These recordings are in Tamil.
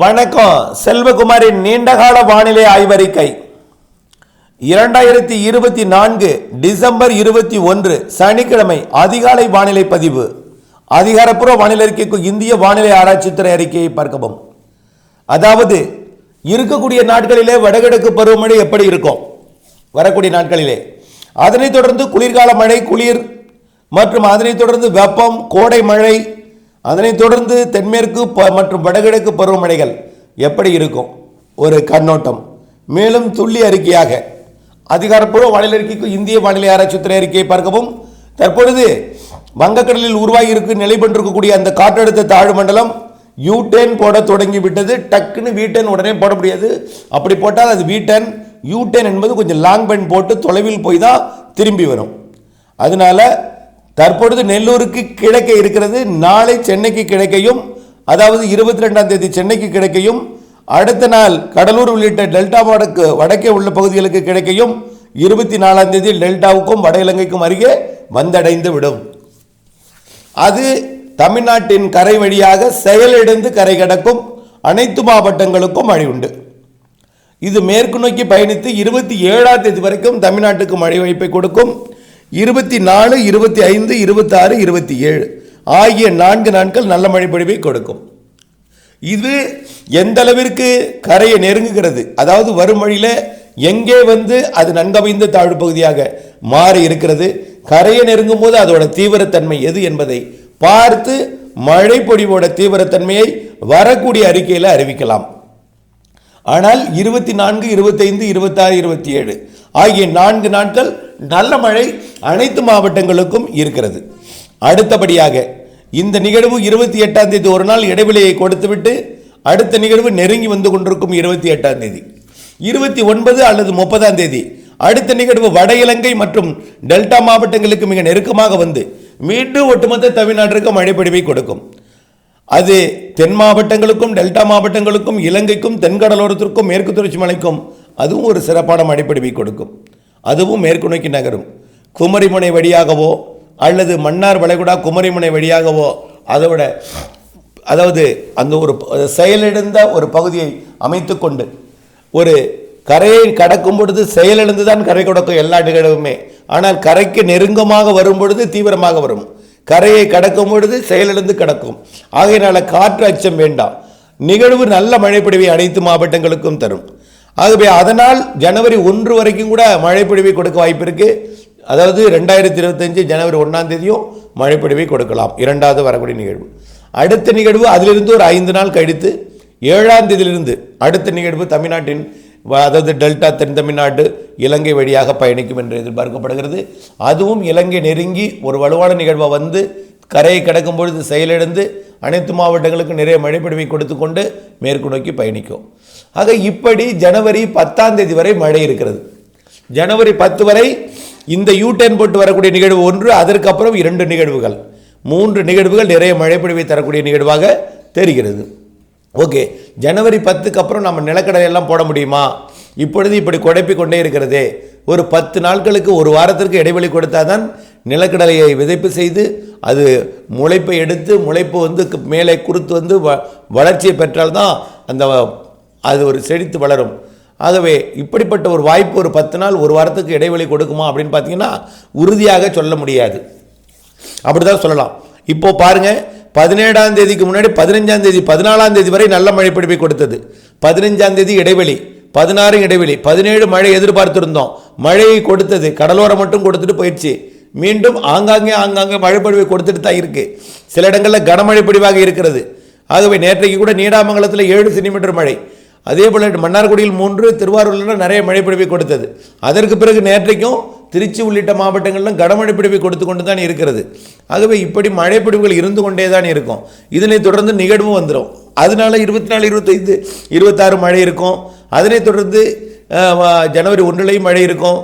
வணக்கம். செல்வகுமாரின் நீண்டகால வானிலை ஆய்வறிக்கை. இரண்டாயிரத்தி இருபத்தி நான்கு டிசம்பர் இருபத்தி ஒன்று சனிக்கிழமை அதிகாலை வானிலை பதிவு. அதிகாரப்பூர்வ வானிலை அறிக்கைக்கு இந்திய வானிலை ஆராய்ச்சித்துறை அறிக்கையை பார்க்கவும். அதாவது இருக்கக்கூடிய நாட்களிலே வடகிழக்கு பருவமழை எப்படி இருக்கும்? வரக்கூடிய நாட்களிலே. அதனைத் தொடர்ந்து குளிர்கால மழை குளிர் மற்றும் அதனைத் தொடர்ந்து வெப்பம் கோடை மழை அதனைத் தொடர்ந்து தென்மேற்கு ப- மற்றும் வடகிழக்கு பருவமழைகள் எப்படி இருக்கும்? ஒரு கண்ணோட்டம். மேலும் துள்ளி அறிக்கையாக அதிகாரப்பூர்வ வானிலை அறிக்கைக்கு இந்திய வானிலை ஆராய்ச்சித்துறை அறிக்கையை பார்க்கவும். தற்பொழுது வங்கக்கடலில் உருவாகி இருக்கு நிலை பெற்றிருக்கக்கூடிய அந்த காற்றழுத்த தாழ்வு மண்டலம் யூடேன் போட தொடங்கி விட்டது டக்குன்னு வீட்டன் உடனே போட முடியாது. அப்படி போட்டால் அது வீட்டன் யூடேன் யூ என்பது கொஞ்சம் லாங் பென் போட்டு தொலைவில் போய் தான் திரும்பி வரும். அதனால தற்பொழுது நெல்லூருக்கு கிழக்கே இருக்கிறது நாளை சென்னைக்கு கிழக்கையும் அதாவது இருபத்தி ரெண்டாம் தேதி சென்னைக்கு கிழக்கையும் அடுத்த நாள் கடலூர் உள்ளிட்ட டெல்டா வடக்கு வடக்கே உள்ள பகுதிகளுக்கு கிடைக்கையும் இருபத்தி நாலாம் தேதி டெல்டாவுக்கும் வட இலங்கைக்கும் அருகே வந்தடைந்து விடும். அது தமிழ்நாட்டின் கரை வழியாக செயலிழந்து கரை கடக்கும் அனைத்து மாவட்டங்களுக்கும் மழை உண்டு. இது மேற்கு நோக்கி பயணித்து இருபத்தி ஏழாம் தேதி வரைக்கும் தமிழ்நாட்டுக்கு மழை வாய்ப்பை கொடுக்கும். இருபத்தி நாலு இருபத்தி ஐந்து இருபத்தாறு இருபத்தி ஏழு ஆகிய நான்கு நாட்கள் நல்ல மழை பொழிவை கொடுக்கும். இது எந்த அளவிற்கு கரையை நெருங்குகிறது? அதாவது வரும் வழியில் எங்கே வந்து அது நன்கமைந்த தாழ்வு பகுதியாக மாறி இருக்கிறது? கரையை நெருங்கும் போது அதோட தீவிரத்தன்மை எது என்பதை பார்த்து மழை பொழிவோட தீவிரத்தன்மையை வரக்கூடிய அறிக்கையில் அறிவிக்கலாம். ஆனால் இருபத்தி நான்கு இருபத்தைந்து இருபத்தாறு இருபத்தி ஏழு ஆகிய நான்கு நாட்கள் நல்ல மழை அனைத்து மாவட்டங்களுக்கும் இருக்கிறது. அடுத்தபடியாக இந்த நிகழ்வு இருபத்தி எட்டாம் தேதி ஒரு நாள் இடைவெளியை கொடுத்துவிட்டு அடுத்த நிகழ்வு நெருங்கி வந்து கொண்டிருக்கும் இருபத்தி எட்டாம் தேதி. இருபத்தி ஒன்பது அல்லது முப்பதாம் தேதி அடுத்த நிகழ்வு வட இலங்கை மற்றும் டெல்டா மாவட்டங்களுக்கு மிக நெருக்கமாக வந்து மீண்டும் ஒட்டுமொத்த தமிழ்நாட்டிற்கு மழைப்பொழிவை கொடுக்கும். அது தென் மாவட்டங்களுக்கும் டெல்டா மாவட்டங்களுக்கும் இலங்கைக்கும் தென்கடலோரத்திற்கும் மேற்கு தொடர்ச்சி மலைக்கும் அதுவும் ஒரு சிறப்பான மழைப்பொழிவை கொடுக்கும். அதுவும் மேற்கு நோக்கி நகரும். குமரிமுனை வழியாகவோ அல்லது மன்னார் வளைகுடா குமரிமுனை வழியாகவோ அதோட அதாவது அந்த ஒரு செயலிழந்த ஒரு பகுதியை அமைத்துக்கொண்டு ஒரு கரையை கடக்கும் பொழுது செயலிழந்து தான் கரை கடக்கும் எல்லா நிகழ்வுமே. ஆனால் கரைக்கு நெருங்கமாக வரும் பொழுது தீவிரமாக வரும். கரையை கடக்கும் பொழுது செயலிழந்து கடக்கும். ஆகையினால காற்று அச்சம் வேண்டாம். நிகழ்வு நல்ல மழைப்பொழிவை அனைத்து மாவட்டங்களுக்கும் தரும். ஆகவே அதனால் ஜனவரி ஒன்று வரைக்கும் கூட மழைப்பொழிவை கொடுக்க வாய்ப்பு இருக்குது அதாவது ரெண்டாயிரத்தி இருபத்தஞ்சு ஜனவரி ஒன்றாம் தேதியும் மழைப்பொழிவை கொடுக்கலாம். இரண்டாவது வரக்கூடிய நிகழ்வு. அடுத்த நிகழ்வு அதிலிருந்து ஒரு ஐந்து நாள் கழித்து ஏழாம் தேதியிலிருந்து அடுத்த நிகழ்வு தமிழ்நாட்டின் அதாவது டெல்டா தென் தமிழ்நாடு இலங்கை வழியாக பயணிக்கும் என்று எதிர்பார்க்கப்படுகிறது. அதுவும் இலங்கை நெருங்கி ஒரு வலுவான நிகழ்வாக வந்து கரையை கடக்கும் பொழுது செயலிழந்து அனைத்து மாவட்டங்களுக்கும் நிறைய மழைப்பொழிவை கொடுத்து கொண்டு மேற்கு நோக்கி பயணிக்கும். ஆக இப்படி ஜனவரி பத்தாம் தேதி வரை மழை இருக்கிறது. ஜனவரி பத்து வரை இந்த யூ போட்டு வரக்கூடிய நிகழ்வு ஒன்று அதற்கப்புறம் இரண்டு நிகழ்வுகள். மூன்று நிகழ்வுகள் நிறைய மழைப்பொழிவை தரக்கூடிய நிகழ்வாக தெரிகிறது. ஓகே ஜனவரி பத்துக்கு அப்புறம் நம்ம நிலக்கடலை எல்லாம் போட முடியுமா? இப்பொழுது இப்படி குழப்பிக் கொண்டே இருக்கிறதே. ஒரு பத்து நாட்களுக்கு ஒரு வாரத்திற்கு இடைவெளி கொடுத்தாதான் நிலக்கடலையை விதைப்பு செய்து அது முளைப்பை எடுத்து முளைப்பு வந்து மேலே குறுத்து வந்து வ வளர்ச்சியை பெற்றால்தான் அந்த அது ஒரு செழித்து வளரும். ஆகவே இப்படிப்பட்ட ஒரு வாய்ப்பு ஒரு பத்து நாள் ஒரு வாரத்துக்கு இடைவெளி கொடுக்குமா அப்படின்னு பார்த்தீங்கன்னா உறுதியாக சொல்ல முடியாது. அப்படிதான் சொல்லலாம். இப்போ பாருங்க பதினேழாம் தேதிக்கு முன்னாடி பதினஞ்சாம் தேதி பதினாலாம் தேதி வரை நல்ல மழை பிடிப்பை கொடுத்தது. பதினஞ்சாம் தேதி இடைவெளி பதினாறு இடைவெளி பதினேழு மழை எதிர்பார்த்திருந்தோம். மழையை கொடுத்தது கடலோரம் மட்டும் கொடுத்துட்டு போயிடுச்சு. மீண்டும் ஆங்காங்கே ஆங்காங்கே மழைப்பொழிவை கொடுத்துட்டு தான் இருக்குது சில இடங்களில் கனமழை பொழிவாக இருக்கிறது. ஆகவே நேற்றைக்கு கூட நீடாமங்கலத்தில் ஏழு சென்டிமீட்டர் மழை. அதே போல் மன்னார்குடியில் மூன்று திருவாரூரில் நிறைய மழை பிடிப்பை கொடுத்தது. அதற்கு பிறகு நேற்றைக்கும் திருச்சி உள்ளிட்ட மாவட்டங்களிலும் கனமழை பிடிப்பை கொடுத்து கொண்டு தான் இருக்கிறது. ஆகவே இப்படி மழை இருந்து கொண்டே தான் இருக்கும். இதனை தொடர்ந்து நிகழ்வும் வந்துடும் அதனால இருபத்தி நாலு இருபத்தைந்து இருபத்தாறு மழை இருக்கும். அதனைத் தொடர்ந்து ஜனவரி ஒன்றுலேயும் மழை இருக்கும்.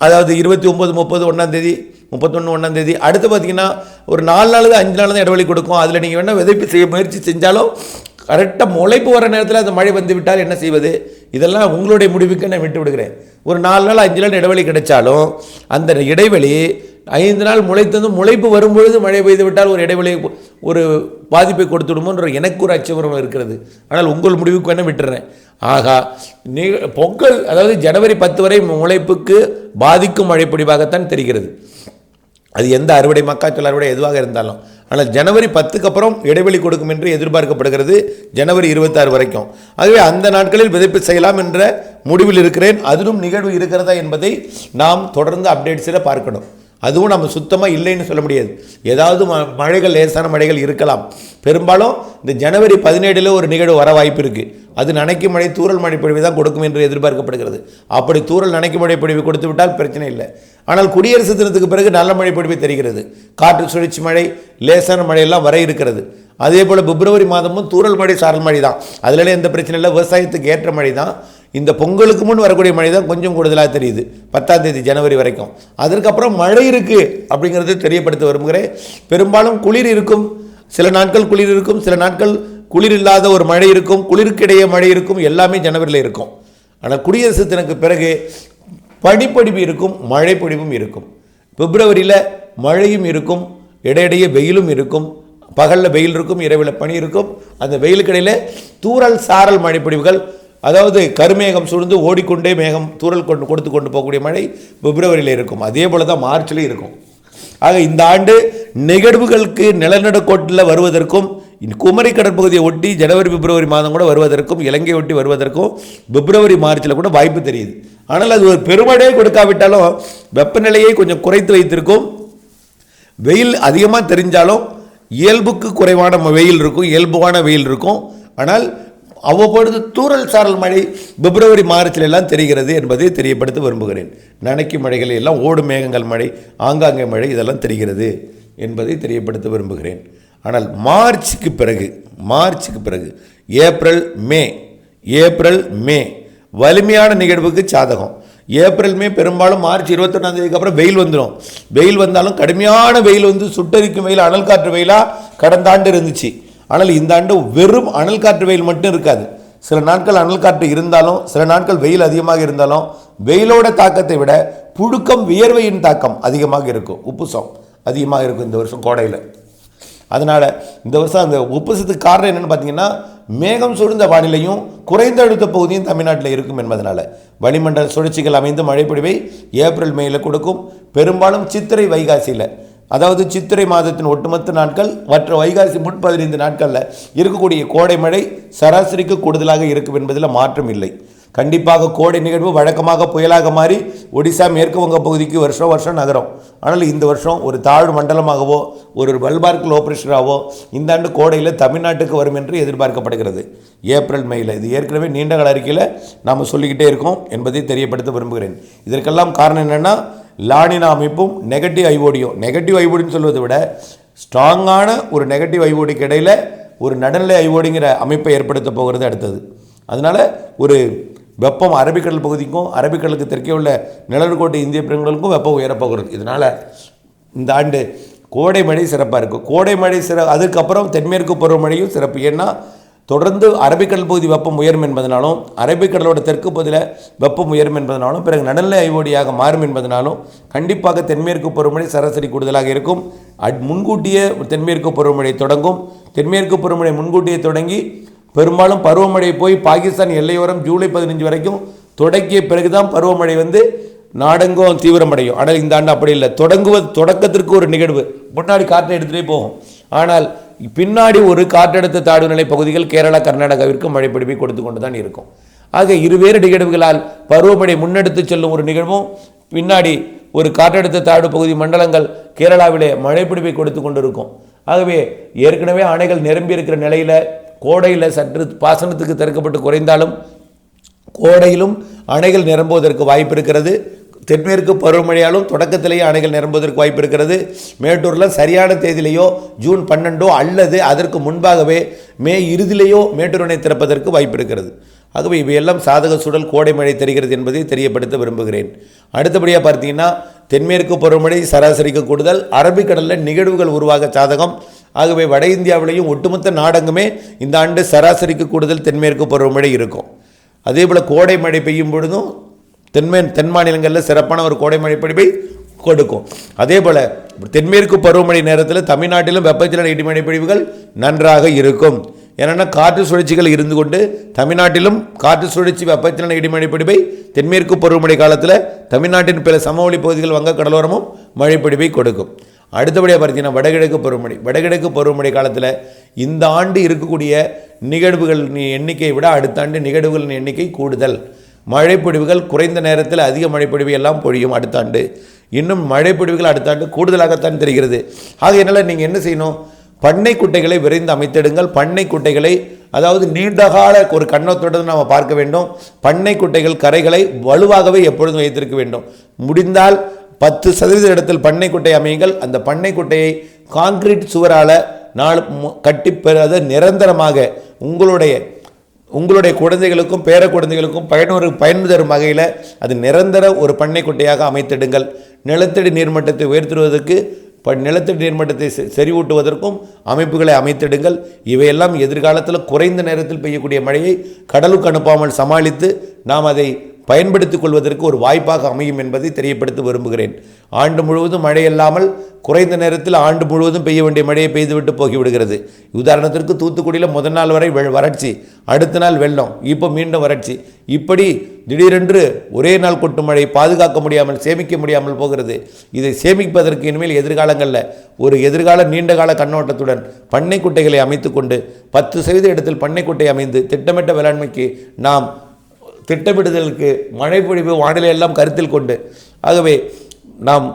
அதாவது இருபத்தி ஒம்பது முப்பது ஒன்றாந்தேதி முப்பத்தொன்று ஒன்றாந்தேதி அடுத்து பார்த்தீங்கன்னா ஒரு நாலு நாள் அஞ்சு நாள் தான் இடைவெளி கொடுக்கும். அதில் நீங்கள் வேணால் விதைப்பு செய்ய முயற்சி செஞ்சாலும் கரெக்டாக முளைப்பு வர நேரத்தில் அந்த மழை வந்து விட்டால் என்ன செய்வது? இதெல்லாம் உங்களுடைய முடிவுக்கு நான் விட்டு விடுகிறேன். ஒரு நாலு நாள் அஞ்சு நாள் இடைவெளி கிடைச்சாலும் அந்த இடைவெளி ஐந்து நாள் முளைத்தது முளைப்பு வரும்பொழுது மழை பெய்து விட்டால் ஒரு இடைவெளி ஒரு பாதிப்பை கொடுத்து விடுமோன்ற எனக்கு ஒரு அச்சபுரம் இருக்கிறது. ஆனால் உங்கள் முடிவுக்கு வேணால் விட்டுறேன். ஆகா நீ பொங்கல் அதாவது ஜனவரி பத்து வரை முளைப்புக்கு பாதிக்கும் மழைப்பொடிவாகத்தான் தெரிகிறது. அது எந்த அறுவடை மக்காச்சோள அறுவடை எதுவாக இருந்தாலும். ஆனால் ஜனவரி பத்துக்கு அப்புறம் இடைவெளி கொடுக்கும் என்று எதிர்பார்க்கப்படுகிறது ஜனவரி இருபத்தாறு வரைக்கும். ஆகவே அந்த நாட்களில் விதைப்பு செய்யலாம் என்ற முடிவில் இருக்கிறேன். அதிலும் நிகழ்வு இருக்கிறதா என்பதை நாம் தொடர்ந்து அப்டேட்ஸில் பார்க்கணும். அதுவும் நம்ம சுத்தமாக இல்லைன்னு சொல்ல முடியாது. ஏதாவது ம மழைகள் லேசான மழைகள் இருக்கலாம். பெரும்பாலும் இந்த ஜனவரி பதினேழில் ஒரு நிகழ்வு வர வாய்ப்பு இருக்குது அது நனைக்கும் மழை தூரல் மழை பொழிவு தான் கொடுக்கும் என்று எதிர்பார்க்கப்படுகிறது. அப்படி தூரல் நனைக்கும் மழை பொழிவு கொடுத்து விட்டால் பிரச்சனை இல்லை. ஆனால் குடியரசு தினத்துக்கு பிறகு நல்ல மழை பொழிவு தெரிகிறது. காற்று சுழற்சி மழை லேசான மழையெல்லாம் வர இருக்கிறது. அதே போல் பிப்ரவரி மாதமும் தூரல் மழை சாரல் மழை தான். அதுலலாம் எந்த பிரச்சனை இல்லை. விவசாயத்துக்கு ஏற்ற மழை தான். இந்த பொங்கலுக்கு முன் வரக்கூடிய மழை தான் கொஞ்சம் கூடுதலாக தெரியுது. பத்தாம் தேதி ஜனவரி வரைக்கும். அதற்கப்புறம் மழை இருக்குது அப்படிங்கிறது தெரியப்படுத்த விரும்புகிறேன். பெரும்பாலும் குளிர் இருக்கும். சில நாட்கள் குளிர் இருக்கும். சில நாட்கள் குளிர் இல்லாத ஒரு மழை இருக்கும். குளிருக்கிடையே மழை இருக்கும். எல்லாமே ஜனவரியில் இருக்கும். ஆனால் குடியரசு தினக்கு பிறகு பனிப்பொடிவு இருக்கும் மழை இருக்கும். பிப்ரவரியில் மழையும் இருக்கும். இடையிடையே வெயிலும் இருக்கும். பகலில் வெயில் இருக்கும். இரவில் பனி இருக்கும். அந்த வெயிலுக்கிடையில் தூறல் சாரல் மழைப்பொடிவுகள் அதாவது கருமேகம் சூழ்ந்து ஓடிக்கொண்டே மேகம் தூறல் கொண்டு கொடுத்து கொண்டு போகக்கூடிய மழை பிப்ரவரியில் இருக்கும். அதே போல தான் மார்ச்லேயும் இருக்கும். ஆக இந்த ஆண்டு நிகழ்வுகளுக்கு நிலநடுக்கோட்டில் வருவதற்கும் குமரி கடற்பகுதியை ஒட்டி ஜனவரி பிப்ரவரி மாதம் கூட வருவதற்கும் இலங்கை ஒட்டி வருவதற்கும் பிப்ரவரி மார்ச்சில் கூட வாய்ப்பு தெரியுது. ஆனால் அது ஒரு பெருமழையே கொடுக்காவிட்டாலும் வெப்பநிலையை கொஞ்சம் குறைத்து வைத்திருக்கும். வெயில் அதிகமாக தெரிஞ்சாலும் இயல்புக்கு குறைவான வெயில் இருக்கும் இயல்புவான வெயில் இருக்கும். ஆனால் அவ்வப்பொழுது தூறல் சாரல் மழை பிப்ரவரி மார்ச்சில் எல்லாம் தெரிகிறது என்பதை தெரியப்படுத்த விரும்புகிறேன். நனைக்கும் மழைகள் எல்லாம் ஓடு மேகங்கள் மழை ஆங்காங்கே மழை இதெல்லாம் தெரிகிறது என்பதை தெரியப்படுத்த விரும்புகிறேன். ஆனால் மார்ச்சுக்கு பிறகு மார்ச்சுக்கு பிறகு ஏப்ரல் மே ஏப்ரல் மே வலிமையான நிகழ்வுக்கு சாதகம். ஏப்ரல் மே பெரும்பாலும் மார்ச் இருபத்தொன்னாம் தேதிக்கு அப்புறம் வெயில் வந்துடும் வெயில் வந்தாலும் கடுமையான வெயில் வந்து சுட்டரிக்கும் வெயில் அனல் காற்று வெயிலாக கடந்த ஆண்டு இருந்துச்சு. ஆனால் இந்த ஆண்டு வெறும் அனல் காற்று வெயில் மட்டும் இருக்காது. சில நாட்கள் அனல் காற்று இருந்தாலும் சில நாட்கள் வெயில் அதிகமாக இருந்தாலும் வெயிலோட தாக்கத்தை விட புழுக்கம் வியர்வையின் தாக்கம் அதிகமாக இருக்கும். உப்புசம் அதிகமாக இருக்கும் இந்த வருஷம் கோடையில். அதனால் இந்த வருஷம் அந்த உப்புசத்துக்கு காரணம் என்னென்னு பார்த்தீங்கன்னா மேகம் சூழ்ந்த வானிலையும் குறைந்த அழுத்த பகுதியும் தமிழ்நாட்டில் இருக்கும் என்பதனால். வளிமண்டல சுழற்சிகள் அமைந்து மழைப்பொழிவை ஏப்ரல் மேயில் கொடுக்கும். பெரும்பாலும் சித்திரை வைகாசியில். அதாவது சித்திரை மாதத்தின் ஒட்டுமொத்த நாட்கள் மற்ற வைகாசி முன் பதினைந்து நாட்களில் இருக்கக்கூடிய கோடை மழை சராசரிக்கு கூடுதலாக இருக்கும் என்பதில் மாற்றம் இல்லை. கண்டிப்பாக கோடை நிகழ்வு வழக்கமாக புயலாக மாறி ஒடிசா மேற்கு வங்க பகுதிக்கு வருஷம் வருஷம் நகரும். ஆனால் இந்த வருஷம் ஒரு தாழ்வு மண்டலமாகவோ ஒரு வெல்பார்க் லோ ப்ரெஷராகவோ இந்த ஆண்டு கோடையில் தமிழ்நாட்டுக்கு வரும் என்று எதிர்பார்க்கப்படுகிறது. ஏப்ரல் மேயில் இது ஏற்கனவே நீண்ட கால அறிக்கையில் நாம் சொல்லிக்கிட்டே இருக்கோம் என்பதை தெரியப்படுத்த விரும்புகிறேன். இதற்கெல்லாம் காரணம் என்னென்னா லானினா அமைப்பும் நெகட்டிவ் ஐஓடியும் நெகட்டிவ் ஐஓடின்னு சொல்வதை விட ஸ்ட்ராங்கான ஒரு நெகட்டிவ் ஐஓடிக்கு இடையில் ஒரு நடுநிலை ஐஓடிங்கிற அமைப்பை ஏற்படுத்த போகிறது அடுத்தது. அதனால் ஒரு வெப்பம் அரபிக்கடல் பகுதிக்கும் அரபிக்கடலுக்கு தெற்கே உள்ள நிலநடுக்கோட்டை இந்திய பெருங்கடலுக்கும் வெப்பம் உயரப்போகிறது இதனால் இந்த ஆண்டு கோடை மழை சிறப்பாக இருக்கும் கோடை மழை சிற அதுக்கப்புறம் தென்மேற்கு பருவமழையும் சிறப்பு. ஏன்னா தொடர்ந்து அரபிக்கடல் பகுதி வெப்பம் உயரும் என்பதனாலும் அரபிக்கடலோட தெற்கு பகுதியில் வெப்பம் உயரும் என்பதனாலும் பிறகு நடுநிலை ஐவோடியாக மாறும் என்பதனாலும் கண்டிப்பாக தென்மேற்கு பருவமழை சராசரி கூடுதலாக இருக்கும். அட் முன்கூட்டியே தென்மேற்கு பருவமழை தொடங்கும். தென்மேற்கு பருவமழை முன்கூட்டியே தொடங்கி பெரும்பாலும் பருவமழை போய் பாகிஸ்தான் எல்லையோரம் ஜூலை பதினஞ்சு வரைக்கும் தொடங்கிய பிறகுதான் பருவமழை வந்து நாடெங்கும் தீவிரமடையும். ஆனால் இந்த ஆண்டு அப்படி இல்லை. தொடங்குவது தொடக்கத்திற்கு ஒரு நிகழ்வு. முன்னாடி காற்றை எடுத்துகிட்டே போகும். ஆனால் பின்னாடி ஒரு காற்றழுத்த தாழ்வு நிலை பகுதிகள் கேரளா கர்நாடகாவிற்கு மழைப்பிடிப்பை கொடுத்து கொண்டு தான் இருக்கும். ஆக இருவேறு நிகழ்வுகளால் பருவமழை முன்னெடுத்து செல்லும் ஒரு நிகழ்வும் பின்னாடி ஒரு காற்றழுத்த தாழ்வு பகுதி மண்டலங்கள் கேரளாவிலே மழைப்பிடிப்பை கொடுத்து கொண்டு இருக்கும் ஆகவே ஏற்கனவே அணைகள் நிரம்பி இருக்கிற நிலையில் கோடையில் சற்று பாசனத்துக்கு திறக்கப்பட்டு குறைந்தாலும் கோடையிலும் அணைகள் நிரம்புவதற்கு வாய்ப்பு இருக்கிறது. தென்மேற்கு பருவமழையாலும் தொடக்கத்திலேயே அணைகள் நிரம்புவதற்கு வாய்ப்பு இருக்கிறது. மேட்டூரில் சரியான தேதியிலேயோ ஜூன் பன்னெண்டோ அல்லது அதற்கு முன்பாகவே மே இறுதியிலேயோ மேட்டூர் அணை திறப்பதற்கு வாய்ப்பு இருக்கிறது. ஆகவே இவையெல்லாம் சாதக சூழல் கோடை மழை தெரிகிறது என்பதை தெரியப்படுத்த விரும்புகிறேன். அடுத்தபடியாக பார்த்தீங்கன்னா தென்மேற்கு பருவமழை சராசரிக்கு கூடுதல். அரபிக்கடலில் நிகழ்வுகள் உருவாக சாதகம். ஆகவே வட இந்தியாவிலேயும் ஒட்டுமொத்த நாடங்குமே இந்த ஆண்டு சராசரிக்கு கூடுதல் தென்மேற்கு பருவமழை இருக்கும். அதே போல் கோடை மழை பெய்யும் பொழுதும் தென்மே தென் மாநிலங்களில் சிறப்பான ஒரு கோடை மழை பொழிவை கொடுக்கும். அதே போல் தென்மேற்கு பருவமழை நேரத்தில் தமிழ்நாட்டிலும் வெப்பச்சலன இடிமழை பொழிவுகள் நன்றாக இருக்கும். ஏன்னா காற்று சுழற்சிகள் இருந்து கொண்டு தமிழ்நாட்டிலும் காற்று சுழற்சி வெப்பச்சலன இடிமழை பிடிப்பை தென்மேற்கு பருவமழை காலத்தில் தமிழ்நாட்டின் பிற சமவெளி பகுதிகள் வங்க கடலோரமும் மழைப்பொழிவை கொடுக்கும். அடுத்தபடியாக பார்த்தீங்கன்னா வடகிழக்கு பருவமழை வடகிழக்கு பருவமழை காலத்தில் இந்த ஆண்டு இருக்கக்கூடிய நிகழ்வுகளின் எண்ணிக்கையை விட அடுத்த ஆண்டு நிகழ்வுகளின் எண்ணிக்கை கூடுதல். மழைப்பொழிவுகள் குறைந்த நேரத்தில் அதிக மழைப்பொழிவு எல்லாம் பொழியும் அடுத்த ஆண்டு. இன்னும் மழைப்பொழிவுகள் அடுத்த ஆண்டு கூடுதலாகத்தான் தெரிகிறது. ஆகையினால நீங்கள் என்ன செய்யணும்? பண்ணை குட்டைகளை விரைந்து அமைத்திடுங்கள். பண்ணை குட்டைகளை அதாவது நீண்டகால ஒரு கண்ணோட்டத்துடன் நாம் பார்க்க வேண்டும். பண்ணை குட்டைகள் கரைகளை வலுவாகவே எப்பொழுதும் வைத்திருக்க வேண்டும். முடிந்தால் பத்து சதவீத இடத்தில் பண்ணைக்குட்டை அமையுங்கள். அந்த பண்ணைக்குட்டையை கான்கிரீட் சுவரால் நாலு கட்டி பெறாத நிரந்தரமாக உங்களுடைய உங்களுடைய குழந்தைகளுக்கும் பேர குழந்தைகளுக்கும் பயனொரு பயன் தரும் வகையில் அது நிரந்தர ஒரு பண்ணைக்குட்டையாக அமைத்திடுங்கள். நிலத்தடி நீர்மட்டத்தை உயர்த்துவதற்கு ப நிலத்தடி நீர்மட்டத்தை செறிவூட்டுவதற்கும் அமைப்புகளை அமைத்திடுங்கள். இவையெல்லாம் எதிர்காலத்தில் குறைந்த நேரத்தில் பெய்யக்கூடிய மழையை கடலுக்கு அனுப்பாமல் சமாளித்து நாம் அதை பயன்படுத்திக் கொள்வதற்கு ஒரு வாய்ப்பாக அமையும் என்பதை தெரியப்படுத்த விரும்புகிறேன். ஆண்டு முழுவதும் மழை இல்லாமல் குறைந்த நேரத்தில் ஆண்டு முழுவதும் பெய்ய வேண்டிய மழையை பெய்துவிட்டு போகிவிடுகிறது. உதாரணத்திற்கு தூத்துக்குடியில் முதல் நாள் வரை வறட்சி அடுத்த நாள் வெள்ளம் இப்போ மீண்டும் வறட்சி. இப்படி திடீரென்று ஒரே நாள் கொட்டும் மழை பாதுகாக்க முடியாமல் சேமிக்க முடியாமல் போகிறது. இதை சேமிப்பதற்கு இனிமேல் எதிர்காலங்களில் ஒரு எதிர்கால நீண்டகால கண்ணோட்டத்துடன் பண்ணை குட்டைகளை அமைத்துக்கொண்டு பத்து சதவீத இடத்தில் பண்ணை குட்டை அமைந்து திட்டமிட்ட வேளாண்மைக்கு நாம் திட்டமிடுதலுக்கு மழை பொழிவு வானிலை எல்லாம் கருத்தில் கொண்டு. ஆகவே நாம்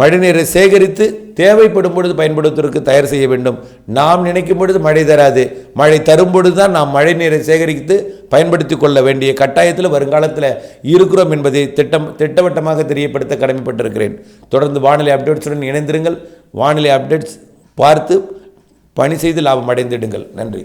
மழைநீரை சேகரித்து தேவைப்படும் பொழுது பயன்படுத்துவதற்கு தயார் செய்ய வேண்டும். நாம் நினைக்கும் பொழுது மழை தராது. மழை தரும் பொழுது தான் நாம் மழை நீரை சேகரித்து பயன்படுத்தி கொள்ள வேண்டிய கட்டாயத்தில் வருங்காலத்தில் இருக்கிறோம் என்பதை திட்டம் திட்டவட்டமாக தெரியப்படுத்த கடமைப்பட்டிருக்கிறேன். தொடர்ந்து வானிலை அப்டேட்ஸுடன் இணைந்திருங்கள். வானிலை அப்டேட்ஸ் பார்த்து பணி செய்து லாபம் அடைந்திடுங்கள். நன்றி.